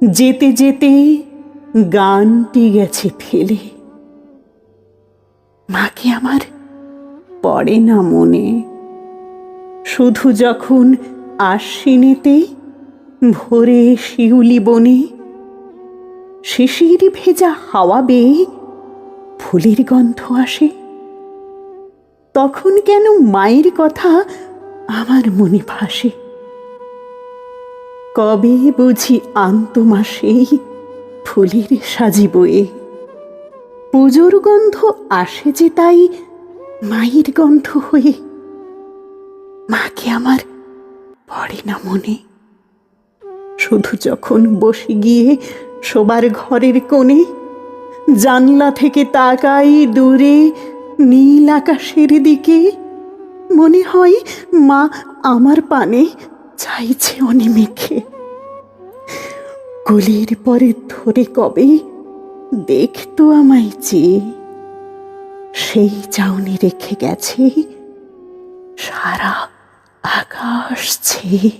যেতে যেতে গানটি গেছে ফেলে। মাকে আমার পড়ে না মনে? শুধু যখন আশ্বিনেতে ভোরে শিউলি বনে শিশির ভেজা হাওয়া বেয়ে ফুলের গন্ধ আসে, তখন কেন মায়ের কথা আমার মনে ভাসে? কবে বুঝি আন্ত মাসেই ফুলের সাজি বয়ে পুজোর গন্ধ আসে যে তাই মায়ের গন্ধ হয়ে। মাকে আমার পড়ে না মনে। শুধু যখন বসে গিয়ে শোবার ঘরের কোণে জানলা থেকে তাকাই দূরে নীল আকাশের দিকে, মনে হয় মা আমার পানে চাইছে অনিমেখে গুলির পরে ধরে কবে? দেখতো আমায় যে সেই চাউনি রেখে গেছে, সারা আকাশ ছেয়ে।